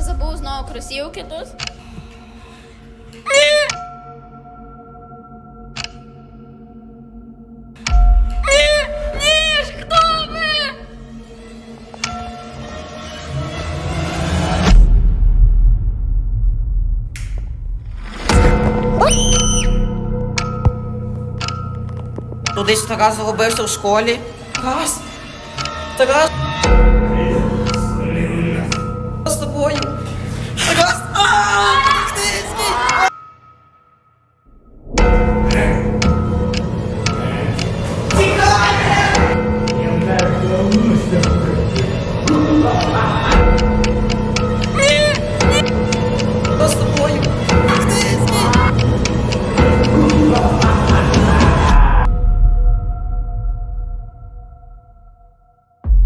забув знову кросівки тут. Ні! ж? Тарас загубився в школі. Тарас! Тарас! I got. Ah! This, this. you.